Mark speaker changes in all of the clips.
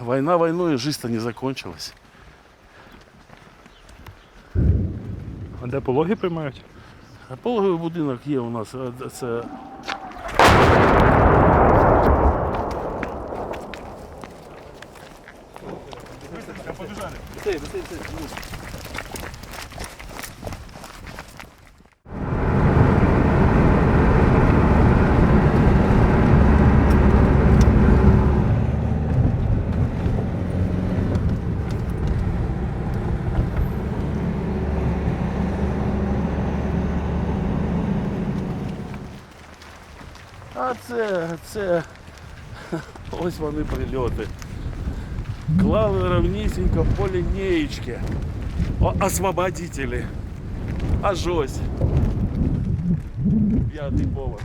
Speaker 1: Война войной, жизнь-то не закончилась.
Speaker 2: А де пологи приймають?
Speaker 1: А Пологовий будинок є у нас. а Це А це, це ось вони прильоти. Клали равнісінько по лінієчки. О, освободителі. Аж ось. П'ятий поверх.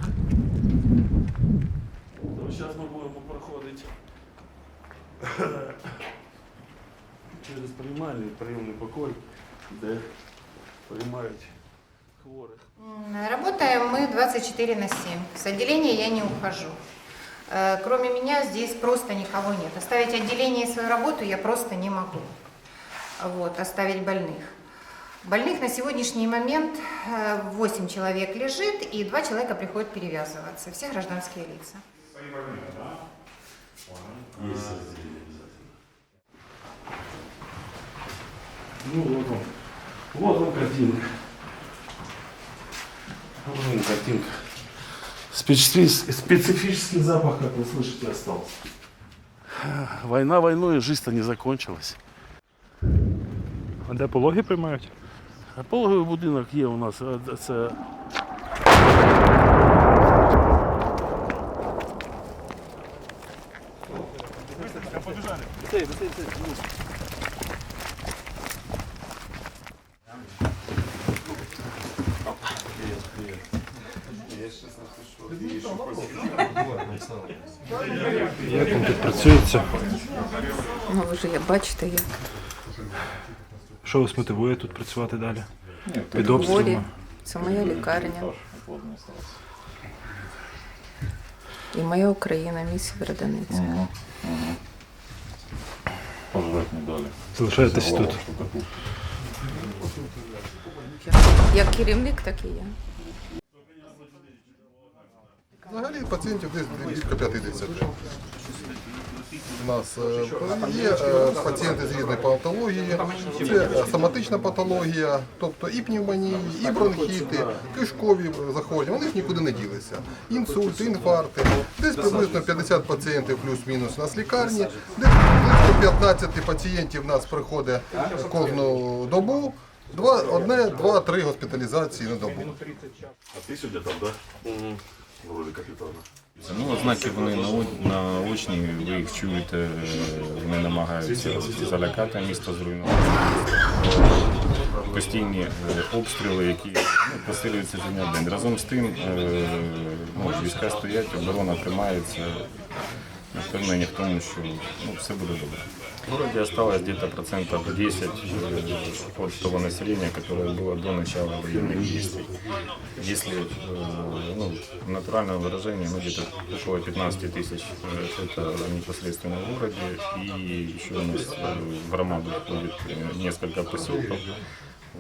Speaker 1: Зараз ми будемо проходити через приймальний прийомний покой, де приймають хворих.
Speaker 3: М, Работаем мы 24 на 7. С отделения я не ухожу. Э, Кроме меня здесь просто никого нет. Оставить отделение и свою работу я просто не могу. Вот, оставить больных. Больных на сегодняшний момент 8 человек лежит, и 2 человека приходят перевязываться. Все гражданские лица.
Speaker 1: Ну вот он. Вот он картинка. Он картинка. Специфический, специфический запах, как вы слышите, остался. Война войной, жизнь-то не закончилась.
Speaker 2: А де пологи приймають?
Speaker 1: А Пологовий будинок є у нас. а Це
Speaker 2: Як вам тут працюється?
Speaker 4: Ну, ви ж як бачите, як
Speaker 2: Що вас мотивує тут працювати далі? Під
Speaker 4: волі.
Speaker 2: обстрілами?
Speaker 4: Це моя лікарня. І моя Україна, мій Сєвєродонець.
Speaker 5: Пожрать не дали.
Speaker 2: Залишаєтесь тут.
Speaker 4: Як керівник, так і я.
Speaker 6: Взагалі пацієнтів десь близько 50. У нас е, є е, пацієнти з різної патології, це соматична патологія, тобто і пневмонії, і бронхіти, кишкові захворювання, вони ж нікуди не ділися. Інсульти, інфаркти. Десь приблизно 50 пацієнтів плюс-мінус у нас лікарні, десь близько 15 пацієнтів у нас приходить кожну добу. Два, одне, два, три госпіталізації на добу.
Speaker 1: А ти сьогодні там, так? Да? Ролі капітана.
Speaker 5: Ну, ознаки вони нао- наочні, ви їх чуєте, е, вони намагаються залякати місто зруйнувати. Постійні е, обстріли, які ну, посилюються дня в день. Разом з тим, е, ну, війська стоять, оборона тримається. Впевнені в тому, що ну, все буде добре. В городе осталось где-то процентов 10 э, от того населения, которое было до начала военных действий. Если э, ну, натуральное выражение, ну, где-то около 15 тысяч э, это непосредственно в городе. И еще у нас э, в Ромаду входит несколько поселков.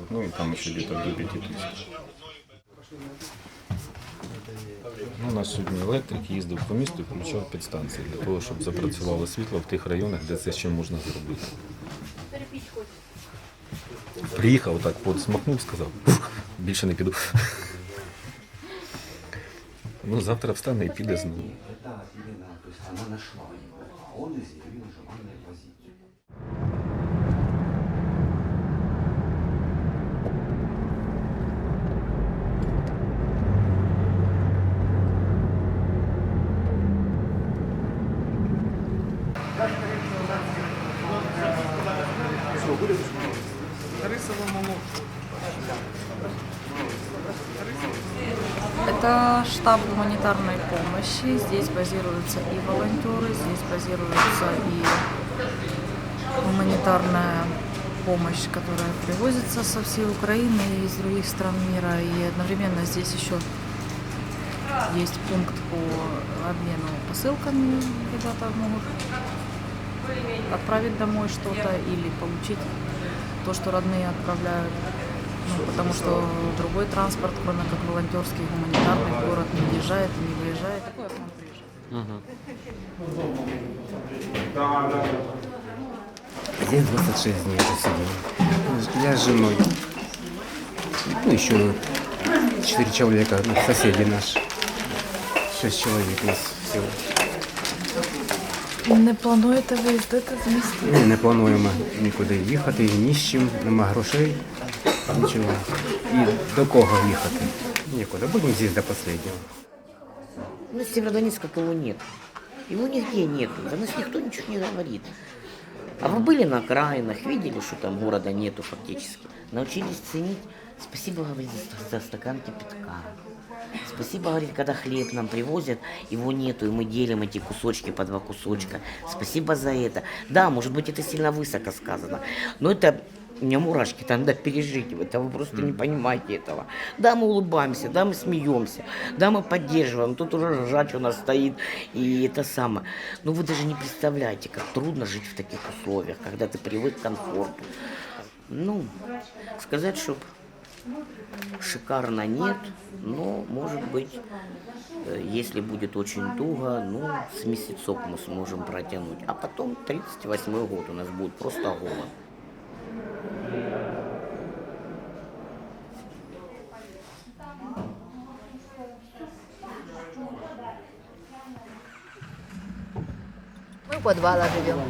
Speaker 5: Ну и там еще где-то до 5 тысяч. Ну, у нас сьогодні електрик їздив по місту і включав підстанції для того, щоб запрацювало світло в тих районах, де це ще можна зробити. Приїхав так, смахнув, сказав, більше не піду. Ну, завтра встане і піде знову.
Speaker 7: Да, именно, то есть она нашла его, а он
Speaker 8: Это штаб гуманитарной помощи. Здесь базируются и волонтеры, здесь базируется и гуманитарная помощь, которая привозится со всей Украины и из других стран мира. И одновременно здесь еще есть пункт по обмену посылками. Ребята могут отправить домой что-то или получить то, что родные отправляют. Ну, потому что другой транспорт, кроме как волонтерский, гуманитарный, в город не въезжает и не выезжает. Такое к нам приезжает.
Speaker 7: Здесь 26 дней уже сидим. Я с женой. Ну, еще 4 человека, ну, соседи наши. 6 человек нас всего.
Speaker 8: Не плануєте виїздити з міста?
Speaker 7: Ми не плануємо нікуди їхати, ні з чим, нема грошей, нічого. І до кого їхати? Нікуди. Будемо здесь до останнього.
Speaker 9: У нас Северодонецка КВО нет. Его нигде нету. За нас никто ничего не говорит. А вы были на окраинах, видели, что там города нету фактически. Научились ценить. Спасибо, говорит, за, за стакан кипятка. Спасибо, говорит, когда хлеб нам привозят, его нету, и мы делим эти кусочки по два кусочка. Спасибо за это. Да, может быть, это сильно высоко сказано, но это у меня мурашки, там надо пережить это, вы просто не понимаете этого. Да, мы улыбаемся, да, мы смеемся, да, мы поддерживаем, тут уже ржач у нас стоит, и это самое. Но вы даже не представляете, как трудно жить в таких условиях, когда ты привык к комфорту. Ну, сказать, что шикарно нет, но, может быть, э, если будет очень туго, ну, с месяцок мы сможем протянуть. А потом 38 год у нас будет просто голод.
Speaker 10: Ми в підвалах живемо.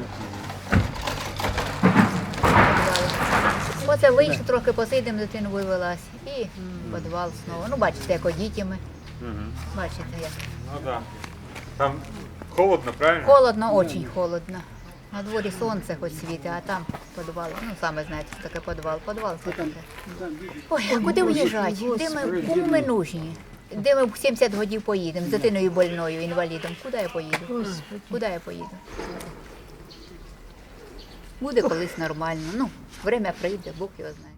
Speaker 10: Оце вийшли, трохи посидимо, дитину вивелась. І в підвал знову. Ну, бачите, як дітями. Бачите, як.
Speaker 2: Ну так. Там холодно, правильно?
Speaker 10: Холодно, дуже холодно. На дворі сонце хоч світить, а там підвал. Ну, саме знаєте, що таке підвал. Підвал це таке. Ой, а куди виїжджати? Де ми, кому ми нужні? Де ми в 70 годів поїдемо з дитиною больною, інвалідом? Куди я поїду? Куди я поїду? Буде колись нормально. Ну, время прийде, Бог його знає.